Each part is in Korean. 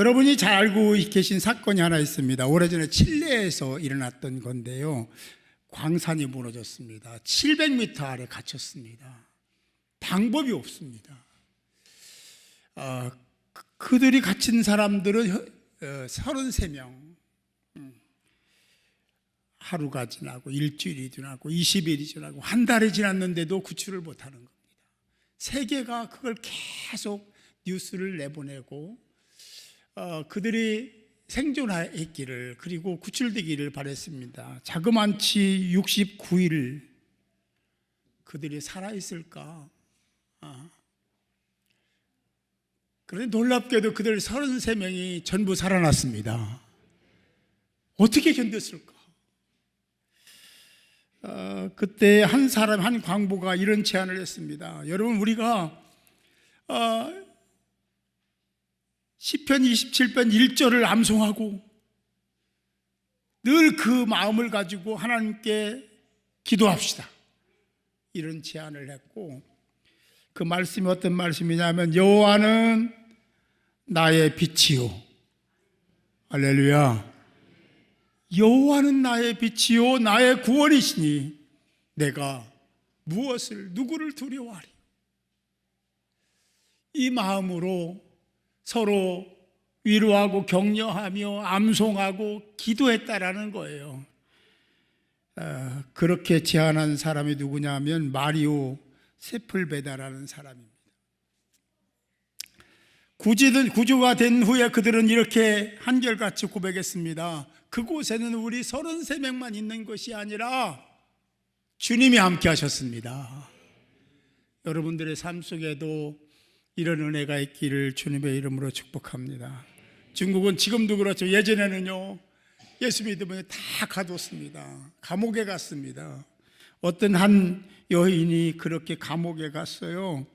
여러분이 잘 알고 계신 사건이 하나 있습니다. 오래전에 칠레에서 일어났던 건데요. 광산이 무너졌습니다. 700m 아래 갇혔습니다. 방법이 없습니다. 어, 그- 그들이 갇힌 사람들은 혀- 어, 33명. 음. 하루가 지나고 일주일이 지나고 20일이 지나고 한 달이 지났는데도 구출을 못하는 겁니다. 세계가 그걸 계속 뉴스를 내보내고 어, 그들이 생존했기를 그리고 구출되기를 바랬습니다. 자그만치 69일 그들이 살아 있을까? 아. 그런데 놀랍게도 그들 33명이 전부 살아났습니다. 어떻게 견뎠을까? 어, 그때 한 사람 한 광부가 이런 제안을 했습니다. 여러분 우리가 어, 시편 27편 1절을 암송하고 늘 그 마음을 가지고 하나님께 기도합시다. 이런 제안을 했고 그 말씀이 어떤 말씀이냐면 여호와는 나의 빛이요. 할렐루야. 여호와는 나의 빛이요. 나의 구원이시니 내가 무엇을 누구를 두려워하리 이 마음으로 서로 위로하고 격려하며 암송하고 기도했다라는 거예요. 어, 그렇게 제안한 사람이 누구냐면 마리오 세플베다라는 사람입니다. 구주가 된 후에 그들은 이렇게 한결같이 고백했습니다. 그곳에는 우리 33명만 있는 것이 아니라 주님이 함께 하셨습니다. 여러분들의 삶 속에도 이런 은혜가 있기를 주님의 이름으로 축복합니다. 중국은 지금도 그렇죠. 예전에는요, 예수 믿으면 다 가뒀습니다. 감옥에 갔습니다. 어떤 한 여인이 그렇게 감옥에 갔어요.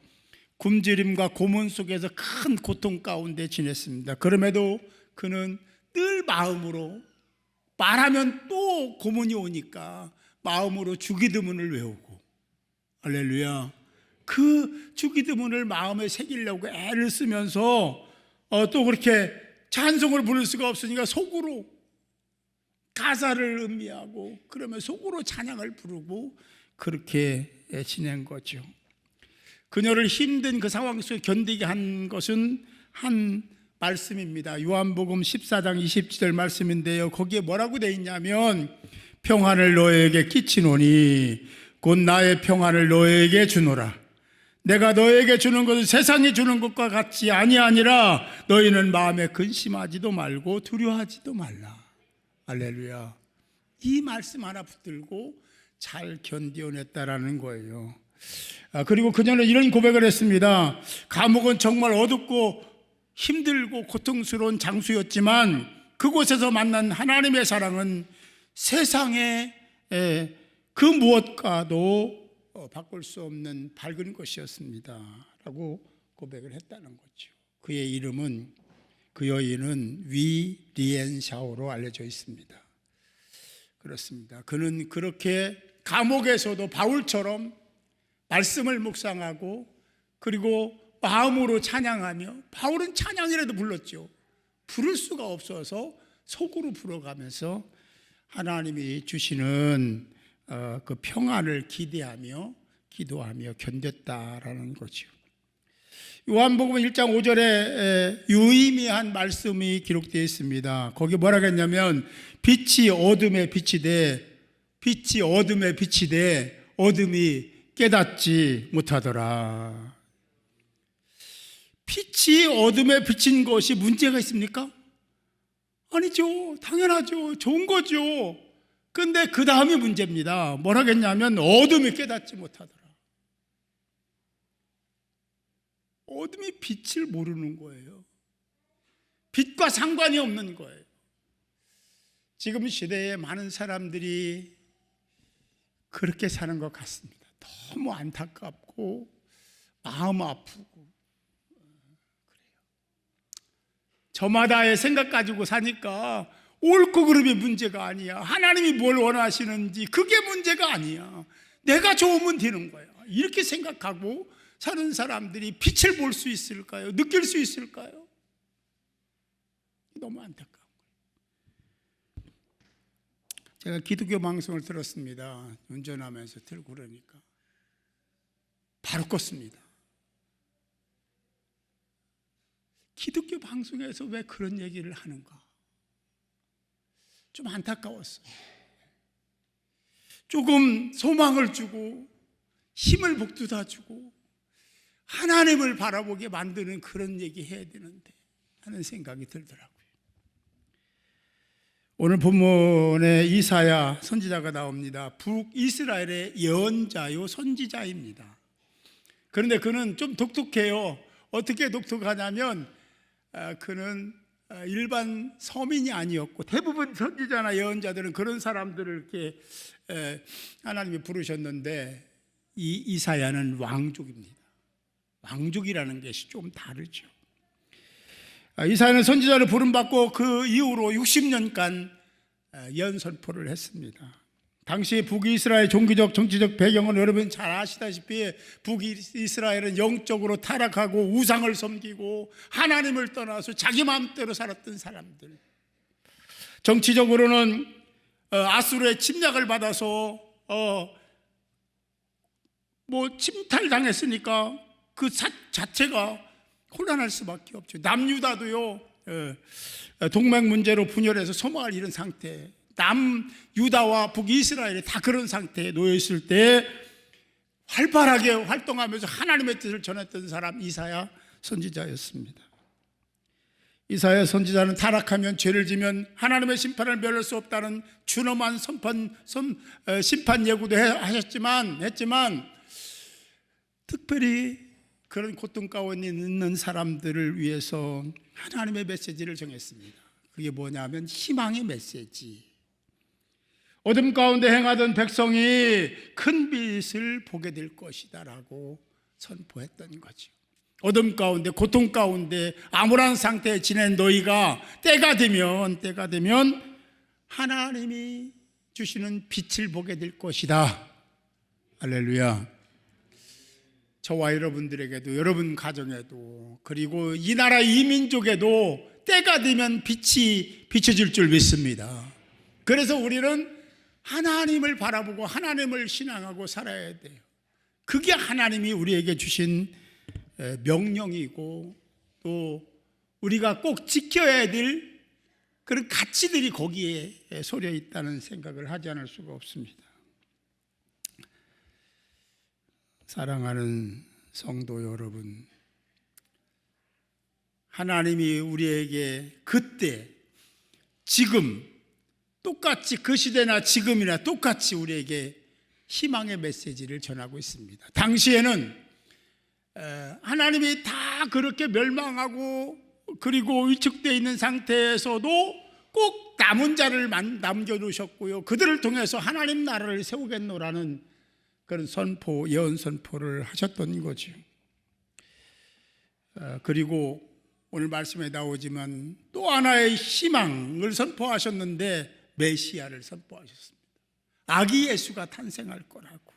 굶주림과 고문 속에서 큰 고통 가운데 지냈습니다. 그럼에도 그는 늘 마음으로 말하면 또 고문이 오니까 마음으로 주기도문을 외우고 할렐루야. 그 주기도문을 마음에 새기려고 애를 쓰면서 어, 또 그렇게 찬송을 부를 수가 없으니까 속으로 가사를 음미하고 그러면 속으로 찬양을 부르고 그렇게 지낸 거죠. 그녀를 힘든 그 상황 속에 견디게 한 것은 한 말씀입니다. 요한복음 14장 27절 말씀인데요. 거기에 뭐라고 돼 있냐면 평안을 너에게 끼치노니 곧 나의 평안을 너에게 주노라. 내가 너에게 주는 것은 세상이 주는 것과 같이 아니 아니라 너희는 마음에 근심하지도 말고 두려워하지도 말라. 할렐루야. 이 말씀 하나 붙들고 잘 견뎌냈다라는 거예요. 아, 그리고 그녀는 이런 고백을 했습니다. 감옥은 정말 어둡고 힘들고 고통스러운 장소였지만 그곳에서 만난 하나님의 사랑은 세상의 에, 그 무엇과도 어, 바꿀 수 없는 밝은 것이었습니다. 라고 고백을 했다는 거죠. 그의 이름은 그 여인은 위 리엔샤오로 알려져 있습니다. 그렇습니다. 그는 그렇게 감옥에서도 바울처럼 말씀을 묵상하고 그리고 마음으로 찬양하며 바울은 찬양이라도 불렀죠. 부를 수가 없어서 속으로 불어가면서 하나님이 주시는 어, 그 평안을 기대하며 기도하며 견뎠다라는 거죠. 요한복음 1장 5절에 유의미한 말씀이 기록되어 있습니다. 거기 뭐라고 했냐면 빛이 어둠에 빛이 돼 빛이 어둠에 빛이 돼 어둠이 깨닫지 못하더라. 빛이 어둠에 비친 것이 문제가 있습니까? 아니죠. 당연하죠. 좋은 거죠. 근데 그 다음이 문제입니다. 뭐라겠냐면 어둠이 깨닫지 못하더라. 어둠이 빛을 모르는 거예요. 빛과 상관이 없는 거예요. 지금 시대에 많은 사람들이 그렇게 사는 것 같습니다. 너무 안타깝고 마음 아프고 그래요. 저마다의 생각 가지고 사니까 옳고 그름이 문제가 아니야. 하나님이 뭘 원하시는지 그게 문제가 아니야. 내가 좋으면 되는 거야. 이렇게 생각하고 사는 사람들이 빛을 볼 수 있을까요? 느낄 수 있을까요? 너무 안타까운 거예요. 제가 기독교 방송을 들었습니다. 운전하면서 들고 그러니까 바로 껐습니다. 기독교 방송에서 왜 그런 얘기를 하는가? 좀 안타까웠어요. 조금 소망을 주고 힘을 북돋아 주고 하나님을 바라보게 만드는 그런 얘기 해야 되는데 하는 생각이 들더라고요. 오늘 본문에 이사야 선지자가 나옵니다. 북이스라엘의 예언자요 선지자입니다. 그런데 그는 좀 독특해요. 어떻게 독특하냐면 아, 그는 아, 일반 서민이 아니었고 대부분 선지자나 예언자들은 그런 사람들을 이렇게 에, 하나님이 부르셨는데 이 이사야는 왕족입니다. 왕족이라는 것이 좀 다르죠. 아, 이사야는 선지자를 부름받고 그 이후로 60년간 연 선포를 했습니다. 당시 북이스라엘 종교적 정치적 배경은 여러분 잘 아시다시피 북이스라엘은 영적으로 타락하고 우상을 섬기고 하나님을 떠나서 자기 마음대로 살았던 사람들. 정치적으로는 어, 아수르의 침략을 받아서 어, 뭐 침탈당했으니까 그 사, 자체가 혼란할 수밖에 없죠. 남유다도요 어, 동맹 문제로 분열해서 소망을 잃은 상태. 남 유다와 북이스라엘이 다 그런 상태에 놓여 있을 때 활발하게 활동하면서 하나님의 뜻을 전했던 사람 이사야 선지자였습니다. 이사야 선지자는 타락하면 죄를 지면 하나님의 심판을 면할 수 없다는 준엄한 선판, 선, 어, 심판 예고도 해- 하셨지만 했지만 특별히 그런 고통 가운데 있는 사람들을 위해서 하나님의 메시지를 정했습니다. 그게 뭐냐면 희망의 메시지. 어둠 가운데 행하던 백성이 큰 빛을 보게 될 것이다라고 선포했던 거죠. 어둠 가운데 고통 가운데 암울한 상태에 지낸 너희가 때가 되면 때가 되면 하나님이 주시는 빛을 보게 될 것이다. 할렐루야. 저와 여러분들에게도 여러분 가정에도 그리고 이 나라 이민족에도 때가 되면 빛이 비춰질 줄 믿습니다. 그래서 우리는 하나님을 바라보고 하나님을 신앙하고 살아야 돼요. 그게 하나님이 우리에게 주신 에, 명령이고 또 우리가 꼭 지켜야 될 그런 가치들이 거기에 소려 있다는 생각을 하지 않을 수가 없습니다. 사랑하는 성도 여러분, 하나님이 우리에게 그때, 지금, 똑같이 그 시대나 지금이나 똑같이 우리에게 희망의 메시지를 전하고 있습니다. 당시에는 에, 하나님이 다 그렇게 멸망하고 그리고 위축되어 있는 상태에서도 꼭 남은 자를 만- 남겨두셨고요. 그들을 통해서 하나님 나라를 세우겠노라는 그런 선포, 예언 선포를 하셨던 거죠. 어, 그리고 오늘 말씀에 나오지만 또 하나의 희망을 선포하셨는데 메시아를 선포하셨습니다. 아기 예수가 탄생할 거라고.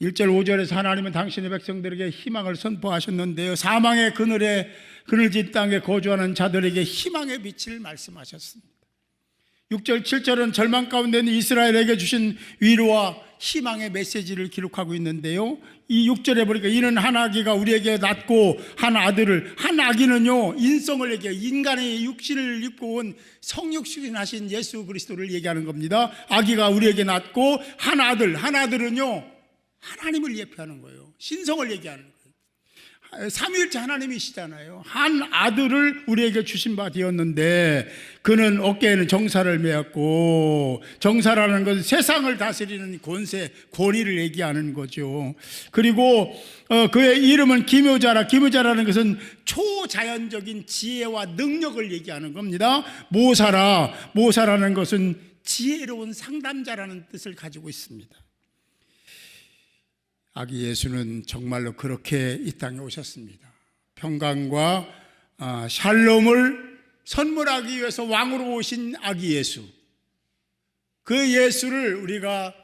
1절 5절에서 하나님은 당신의 백성들에게 희망을 선포하셨는데요. 사망의 그늘에 그늘진 땅에 거주하는 자들에게 희망의 빛을 말씀하셨습니다. 6절 7절은 절망 가운데 있는 이스라엘에게 주신 위로와 희망의 메시지를 기록하고 있는데요. 이 6절에 보니까 이는 한 아기가 우리에게 낳고 한 아들을 한 아기는요 인성을 얘기해 인간의 육신을 입고 온 성육신 하신 예수 그리스도를 얘기하는 겁니다. 아기가 우리에게 낳고 한 아들 한 아들은요 하나님을 예표하는 거예요. 신성을 얘기하는 거예요. 삼위일체 하나님이시잖아요. 한 아들을 우리에게 주신 바 되었는데 그는 어깨에는 정사를 메었고 정사라는 것은 세상을 다스리는 권세, 권위를 얘기하는 거죠. 그리고 어, 그의 이름은 기묘자라. 기묘자라는 것은 초자연적인 지혜와 능력을 얘기하는 겁니다. 모사라. 모사라는 것은 지혜로운 상담자라는 뜻을 가지고 있습니다. 아기 예수는 정말로 그렇게 이 땅에 오셨습니다. 평강과 아, 샬롬을 선물하기 위해서 왕으로 오신 아기 예수. 그 예수를 우리가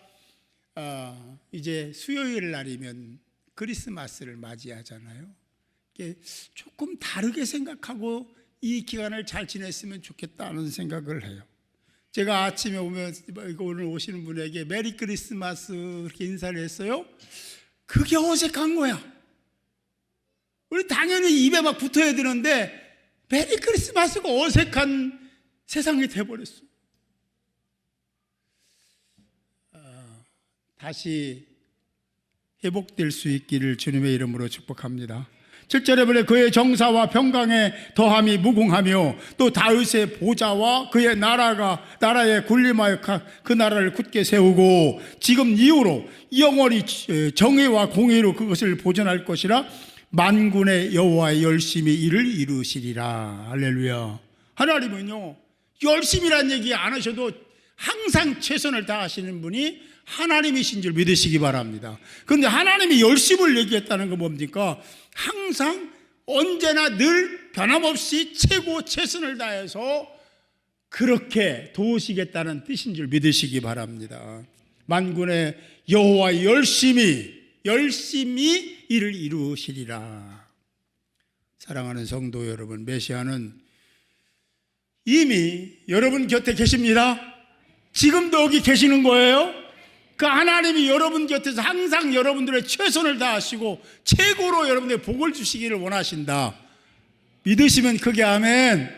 아, 이제 수요일 날이면 크리스마스를 맞이하잖아요. 조금 다르게 생각하고 이 기간을 잘 지냈으면 좋겠다는 생각을 해요. 제가 아침에 오면 오늘 오시는 분에게 메리 크리스마스 이렇게 인사를 했어요. 그게 어색한 거야. 우리 당연히 입에 막 붙어야 되는데 메리 크리스마스가 어색한 세상이 돼버렸어. 아, 다시 회복될 수 있기를 주님의 이름으로 축복합니다. 7절에 보내 그의 정사와 평강에 더함이 무궁하며 또 다윗의 보좌와 그의 나라가 나라에 군림하여 가- 그 나라를 굳게 세우고 지금 이후로 영원히 정의와 공의로 그것을 보존할 것이라 만군의 여호와의 열심히 이를 이루시리라. 할렐루야. 하나님은요 열심이란 얘기 안 하셔도 항상 최선을 다하시는 분이 하나님이신 줄 믿으시기 바랍니다. 그런데 하나님이 열심을 얘기했다는 건 뭡니까? 항상 언제나 늘 변함없이 최고 최선을 다해서 그렇게 도우시겠다는 뜻인 줄 믿으시기 바랍니다. 만군의 여호와 열심히 열심히 이를 이루시리라. 사랑하는 성도 여러분, 메시아는 이미 여러분 곁에 계십니다. 지금도 여기 계시는 거예요. 그 하나님이 여러분 곁에서 항상 여러분들의 최선을 다하시고 최고로 여러분의 복을 주시기를 원하신다. 믿으시면 크게 아멘.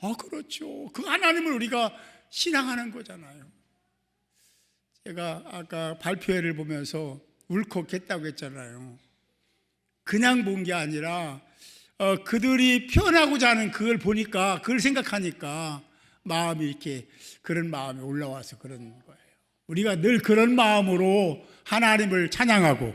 아, 그렇죠. 그 하나님을 우리가 신앙하는 거잖아요. 제가 아까 발표회를 보면서 울컥했다고 했잖아요. 그냥 본 게 아니라 어, 그들이 표현하고자 하는 그걸 보니까 그걸 생각하니까 마음이 이렇게 그런 마음이 올라와서 그런. 우리가 늘 그런 마음으로 하나님을 찬양하고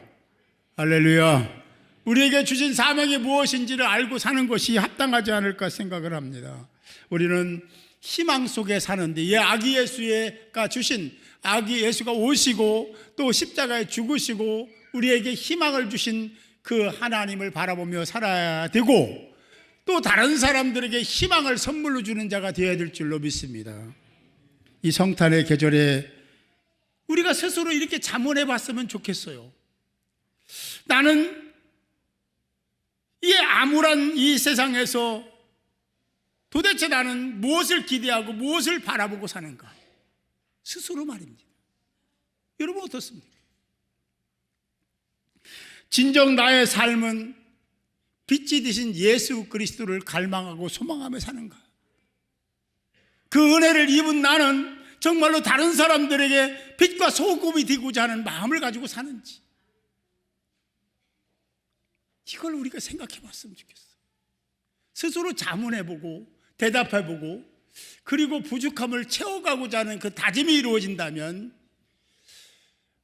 할렐루야. 우리에게 주신 사명이 무엇인지를 알고 사는 것이 합당하지 않을까 생각을 합니다. 우리는 희망 속에 사는데 이 아기 예수가 주신 아기 예수가 오시고 또 십자가에 죽으시고 우리에게 희망을 주신 그 하나님을 바라보며 살아야 되고 또 다른 사람들에게 희망을 선물로 주는 자가 되어야 될 줄로 믿습니다. 이 성탄의 계절에 우리가 스스로 이렇게 자문해 봤으면 좋겠어요. 나는 이 암울한 이 세상에서 도대체 나는 무엇을 기대하고 무엇을 바라보고 사는가? 스스로 말입니다. 여러분 어떻습니까? 진정 나의 삶은 빛이 되신 예수 그리스도를 갈망하고 소망하며 사는가? 그 은혜를 입은 나는 정말로 다른 사람들에게 빛과 소금이 되고자 하는 마음을 가지고 사는지 이걸 우리가 생각해 봤으면 좋겠어. 스스로 자문해 보고 대답해 보고 그리고 부족함을 채워가고자 하는 그 다짐이 이루어진다면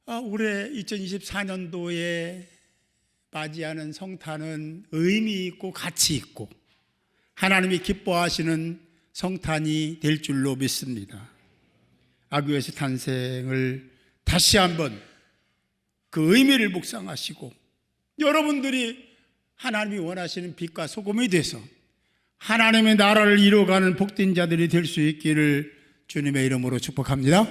아, 올해 2024년도에 맞이하는 성탄은 의미 있고 가치 있고 하나님이 기뻐하시는 성탄이 될 줄로 믿습니다. 아구에서 탄생을 다시 한번 그 의미를 묵상하시고 여러분들이 하나님이 원하시는 빛과 소금이 돼서 하나님의 나라를 이루어가는 복된 자들이 될 수 있기를 주님의 이름으로 축복합니다.